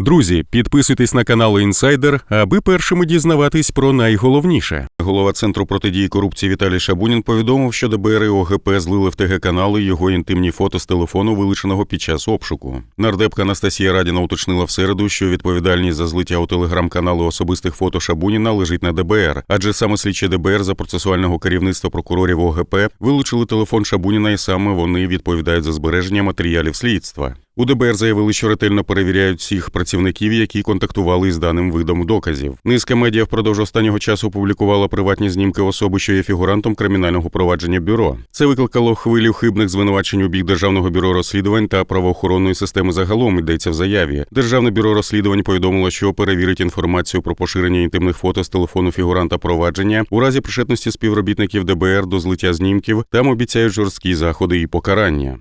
Друзі, підписуйтесь на канал Інсайдер, аби першими дізнаватись про найголовніше. Голова центру протидії корупції Віталій Шабунін повідомив, що ДБР і ОГП злили в ТГ канали його інтимні фото з телефону, вилученого під час обшуку. Нардепка Анастасія Радіна уточнила в середу, що відповідальність за злиття у телеграм-канали особистих фото Шабуніна лежить на ДБР, адже саме слідчі ДБР за процесуального керівництва прокурорів ОГП вилучили телефон Шабуніна, і саме вони відповідають за збереження матеріалів слідства. У ДБР заявили, що ретельно перевіряють всіх працівників, які контактували із даним видом доказів. Низка медіа впродовж останнього часу опублікувала приватні знімки особи, що є фігурантом кримінального провадження бюро. Це викликало хвилю хибних звинувачень у бік державного бюро розслідувань та правоохоронної системи загалом. Йдеться в заяві. Державне бюро розслідувань повідомило, що перевірить інформацію про поширення інтимних фото з телефону фігуранта провадження у разі причетності співробітників ДБР до злиття знімків. Там обіцяють жорсткі заходи і покарання.